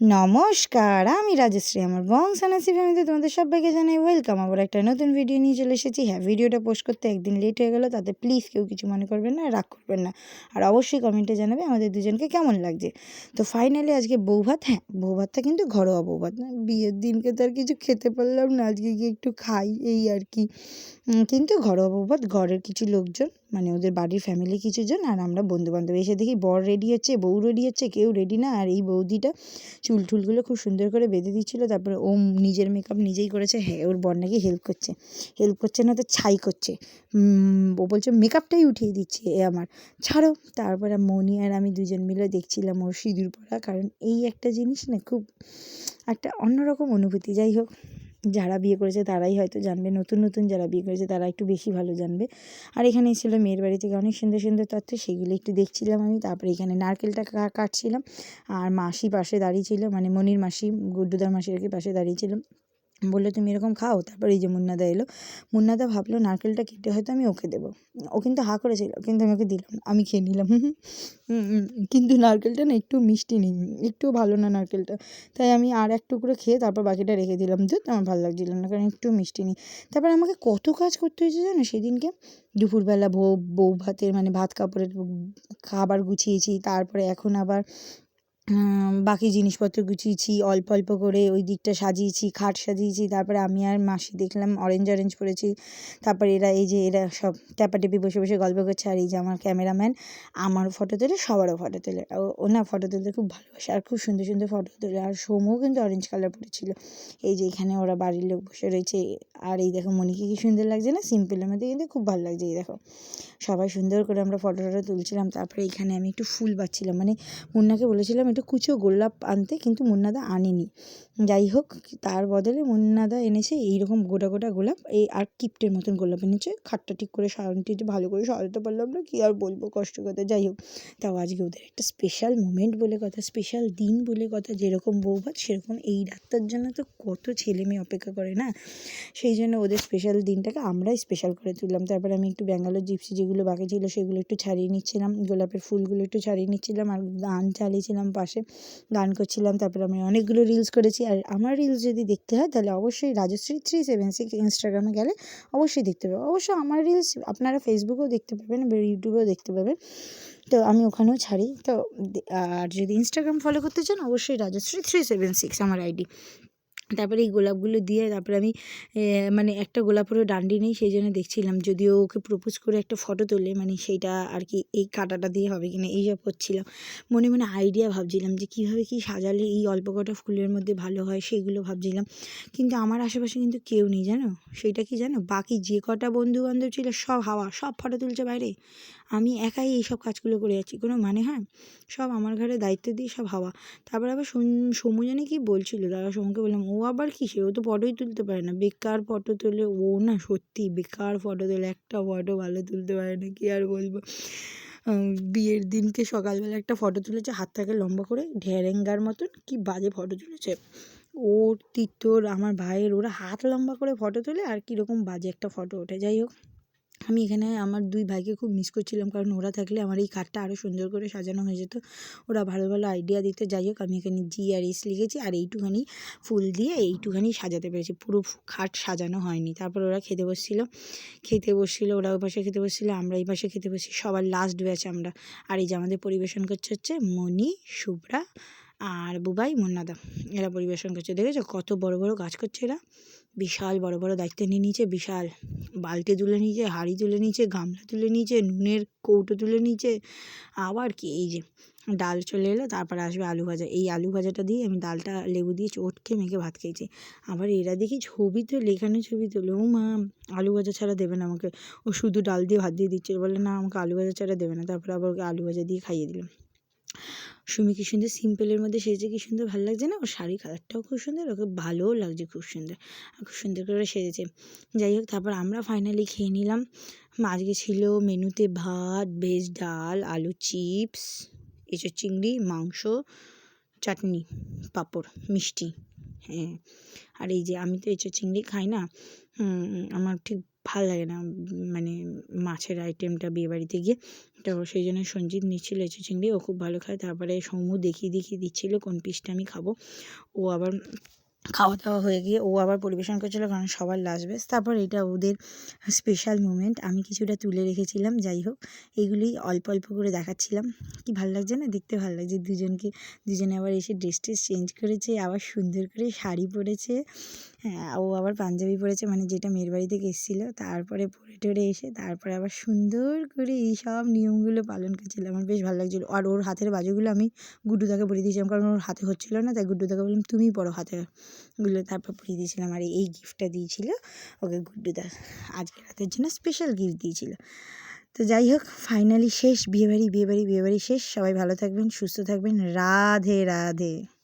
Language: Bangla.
নমস্কার, আমি রাজশ্রী, আমার বংশানাসি ফ্যামিলিতে তোমাদের সবাইকে জানাই ওয়েলকাম আবার একটা নতুন ভিডিও নিয়ে চলে এসেছি। হ্যাঁ ভিডিওটা পোস্ট করতে একদিন লেট হয়ে গেল, তাতে প্লিজ কেউ কিছু মনে করবেন না, রাগ করবেন না। আর অবশ্যই কমেন্টে জানাবে আমাদের দুজনকে কেমন লাগছে। তো ফাইনালি আজকে বউ ভাত হ্যাঁ বউ ভাতটা কিন্তু ঘরোয়া বউ ভাত না। বিয়ের দিনকে তো আর কিছু খেতে পারলাম না, আজকে গিয়ে একটু খাই, এই আর কি। কিন্তু ঘরোয়া বউ ভাত ঘরের কিছু লোকজন মানে ওদের বাড়ির ফ্যামিলি কিছুজন, আর আমরা বন্ধু বান্ধব এসে দেখি বর রেডি হচ্ছে, বউ রেডি হচ্ছে, কেউ রেডি না, আর এই বৌদিটা চুল টুলগুলো খুব সুন্দর করে বেঁধে দিচ্ছিল, তারপরে ও নিজের মেকআপ নিজেই করেছে হ্যাঁ ওর বর নাকি হেল্প করছে। হেল্প করছে না তো ছাই করছে। ও বলছে মেকআপটাই উঠিয়ে দিচ্ছে এ আমার। ছাড়ো। তারপরে মনি আর আমি দুজন মিলে দেখছিলাম ওর সিঁদুর পরা, কারণ এই একটা জিনিস না খুব একটা অন্যরকম অনুভূতি। যাই হোক যারা বিয়ে করেছে তারাই হয়তো জানবে, নতুন নতুন যারা বিয়ে করেছে তারা একটু বেশি ভালো জানবে। আর এখানে ছিল মেয়ের বাড়ি থেকে অনেক সুন্দর সুন্দর তথ্য, সেগুলো একটু দেখছিলাম আমি। তারপরে এখানে নারকেলটা কাটছিলাম। আর মাসি পাশে দাঁড়িয়ে ছিল মানে মনির মাসি, গুড্ডুদার মাসি আর কি পাশে দাঁড়িয়ে ছিল। বলল, তুমি এরকম খাও? তারপর এই যে মুন্নাদা এলো। মুন্নাদা ভাবলো, নারকেলটা কেটে হয়তো আমি ওকে দেবো। ও কিন্তু হা করেছিল কিন্তু আমি ওকে দিলাম। আমি খেয়ে নিলাম। কিন্তু নারকেলটা না একটু মিষ্টি নেই, একটু ভালো না নারকেলটা। তাই আমি আর এক টুকরো খেয়ে তারপর বাকিটা রেখে দিলাম। দুধ আমার ভালো লাগছিল না, কারণ একটু মিষ্টি নেই। তারপর আমাকে কত কাজ করতে হয়েছে জানো? সেদিনকে দুপুরবেলা বউ বউ ভাতের মানে ভাত কাপড়ের খাবার গুছিয়েছি, তারপরে এখন আবার বাকি জিনিসপত্র গুছিয়েছি, অল্প অল্প করে ওই দিকটা সাজিয়েছি, খাট সাজিয়েছি, তারপরে আমি আর মাসি দেখলাম অরেঞ্জ অরেঞ্জ পরেছি, তারপরে এরা এই যে এরা সব ট্যাপাটেপি বসে বসে গল্প করছে, আর এই যে আমার ক্যামেরাম্যান আমারও ফটো তোলে, সবারও ফটো তোলে। ও- না ফটো তুলতে খুব ভালোবাসে, আর খুব সুন্দর সুন্দর ফটো তোলে, আর সোমও কিন্তু অরেঞ্জ কালার পরেছিল। এই যে এখানে ওরা বাড়ির লোক বসে রয়েছে, আর এই দেখো মনিকে কি সুন্দর লাগছে না সিম্পলের মধ্যে কিন্তু খুব ভালো লাগছে, এই দেখো। সবাই সুন্দর করে আমরা ফটো টটো তুলছিলাম, তারপরে এখানে আমি একটু ফুল পাচ্ছিলাম। মানে মুন্নাকে বলেছিলাম একটু কুচো গোলাপ আনতে, কিন্তু মুন্নাদা আনেনি। যাই হোক, তার বদলে মুন্নাদা এনেছে এইরকম গোটা গোটা গোলাপ, এই আর কিপ্টের মতন গোলাপ এনেছে। খাটটা ঠিক করে সারানটি ভালো করে সাজাতে পারলাম না, কি আর বলব কষ্ট কথা যাই হোক, তাও আজকে ওদের একটা স্পেশাল মুমেন্ট বলে কথা স্পেশাল দিন বলে কথা, যেরকম বৌভাত সেরকম এই রাতটার জন্য তো কত ছেলে মেয়ে অপেক্ষা করে না? সেই জন্য ওদের স্পেশাল দিনটাকে আমরাই স্পেশাল করে তুললাম। তারপরে আমি একটু ব্যাঙ্গালোর জিপসি যেগুলো বাকি ছিল সেগুলো একটু ছাড়িয়ে নিচ্ছিলাম। গোলাপের ফুলগুলো একটু ছাড়িয়ে নিচ্ছিলাম আর গান চালিয়েছিলাম পাশে। গান করছিলাম, তারপরে আমি অনেকগুলো রিলস করেছি। আর আমার রিলস যদি দেখতে হয়, তাহলে অবশ্যই রাজশ্রী থ্রি সেভেন সিক্স ইনস্টাগ্রামে গেলে অবশ্যই দেখতে পাবে। অবশ্য আমার রিলস আপনারা ফেসবুকেও দেখতে পাবেন ইউটিউবেও দেখতে পাবেন। তো আমি ওখানেও ছাড়ি। তো, আর যদি ইনস্টাগ্রাম ফলো করতে চান, অবশ্যই রাজশ্রী থ্রি সেভেন সিক্স আমার আইডি তারপরে এই গোলাপগুলো দিয়ে তারপরে আমি মানে একটা গোলাপেরও ডান্ডি নেই, সেই জন্য দেখছিলাম। যদিও ওকে প্রপোজ করে একটা ফটো তোলে মানে সেইটা আর কি এই কাটাটা দিয়ে হবে কিনা এইসব করছিলাম মনে মনে আইডিয়া ভাবছিলাম যে কীভাবে কী সাজালে এই অল্প কটা ফুলের মধ্যে ভালো হয় সেইগুলো ভাবছিলাম। কিন্তু আমার আশেপাশে কিন্তু কেউ নেই, জানো? সেইটা কি জানো? বাকি যে কটা বন্ধু বান্ধব ছিল, সব হাওয়া, সব ফটো তুলছে বাইরে। আমি একাই এইসব কাজগুলো করে যাচ্ছি। কোনো মানে হয়? সব আমার ঘরে দায়িত্ব দিয়ে সব হাওয়া। তারপর আবার সোম- জানে কি বলছিল? দাদা সোমকে বললাম, ও আবার কিসে ও তো ফটোই তুলতে পারে না। বেকার ফটো তোলে ও না সত্যি বেকার ফটো তোলে, একটা ফটো ভালো তুলতে পারে না, কি আর বলব? বিয়ের দিনকে সকালবেলা একটা ফটো তুলেছে হাতটাকে লম্বা করে, ঢেরেঙ্গার মতন, কি বাজে ফটো তুলেছে। ওর তিতোর আমার ভাইয়ের, ওরা হাত লম্বা করে ফটো তোলে, আর কীরকম বাজে একটা ফটো ওঠে। যাই হোক। আমি এখানে আমার দুই ভাইকে খুব মিস করছিলাম, কারণ ওরা থাকলে আমার এই কার্ডটা আরও সুন্দর করে সাজানো হয়ে যেত। ওরা ভালো ভালো আইডিয়া দিতে যাই হোক, আমি এখানে জি আর এস লিখেছি আর এইটুখানি ফুল দিয়ে এইটুখানি সাজাতে পেরেছি। পুরো খাট সাজানো হয়নি। তারপর ওরা খেতে বসছিল। খেতে বসছিল, ওরা ওই পাশে খেতে বসছিল, আমরা এই পাশে খেতে বসছি। সবার লাস্ট ব্যাচ আমরা। আর এই যে আমাদের পরিবেশন করছে হচ্ছে মণি, শুভ্রা আর বুবাই, মুন্নাদা। এরা পরিবেশন করছে। দেখেছ কত বড় বড় গাছ করছে এরা? বিশাল বড় বড় দায়িত্ব নিয়ে নিয়েছে, বিশাল বালতি তুলে নিয়েছে, হাঁড়ি তুলে নিয়েছে, গামলা তুলে নিয়েছে, নুনের কৌটো তুলে নিয়েছে, আবার কি এই যে ডাল চলে এলো, তারপর আসবে আলু ভাজা। এই আলু ভাজাটা দিয়ে আমি ডালটা লেবু দিয়ে চটকে মেখে ভাত খেয়েছি। আবার এরা দেখি ছবি তো লেখানো ছবি তোলে, ও মা, আলু ভাজা ছাড়া দেবে না আমাকে। ও শুধু ডাল দিয়ে ভাত দিয়ে দিচ্ছে, বলে না, আমাকে আলু ভাজা ছাড়া দেবে না। তারপর আবার ওকে আলু ভাজা দিয়ে খাইয়ে দিলাম। সুমি কি সুন্দর সিম্পলের মধ্যে সেজে কি সুন্দর ভালো লাগছে না? ওর শাড়ি কালারটাও খুব সুন্দর, ওকে ভালোও লাগছে খুব সুন্দর। আর খুব সুন্দর করে সেজেছে। যাই হোক, তারপর আমরা ফাইনালি খেয়ে নিলাম। আজকে ছিল মেনুতে ভাত ভেজ ডাল, আলু চিপস এঁচোড় চিংড়ি, মাংস, চাটনি, পাঁপড়, মিষ্টি। হ্যাঁ আর এই যে আমি তো এঁচোড় চিংড়ি খাই না আমার ঠিক ভালো লাগে না মানে মাছের আইটেমটা বিয়েবাড়িতে গিয়ে। তো সেই জন্য সঞ্জিত নিচ্ছিল এঁচো চিংড়ি ও খুব ভালো খায়। তারপরে সমু দেখিয়ে দেখিয়ে দিচ্ছিল কোন পিসটা আমি খাব। ও আবার খাওয়া দাওয়া হয়ে গিয়ে ও আবার পরিবেশন করছিল কারণ সবার লাস্ট বেস তারপর এটা ওদের স্পেশাল মুমেন্ট আমি কিছুটা তুলে রেখেছিলাম, যাই হোক। এগুলি অল্প অল্প করে দেখাচ্ছিলাম। কি ভালো লাগছে না? দেখতে ভালো লাগছে। দুজনকে, দুজনে আবার এসে ড্রেস ট্রেস চেঞ্জ করেছে, আবার সুন্দর করে শাড়ি পরেছে। হ্যাঁ ও আবার পাঞ্জাবি পরেছে মানে যেটা মেয়ের বাড়ি থেকে এসেছিল। তারপরে পরে টরে এসে, তারপরে আবার সুন্দর করে এই সব নিয়মগুলো পালন করছিল। আমার বেশ ভালো লাগছিল। আর ওর হাতের বাজুগুলো আমি গুড্ডুদাকে পরিয়ে দিয়েছিলাম, কারণ ওর হাতে হচ্ছিল না, তাই গুড্ডুদাকে বললাম, তুমিই পরো হাতে। গুলো তারপর পরিয়ে দিয়েছিলাম আর এই গিফটটা দিয়েছিল। ওকে গুড্ডুদা আজকে রাতের জন্য স্পেশাল গিফট দিয়েছিল। তো যাই হোক ফাইনালি শেষ, বিয়েবাড়ি বিয়েবাড়ি বিয়েবাড়ি শেষ। সবাই ভালো থাকবেন, সুস্থ থাকবেন। রাধে রাধে।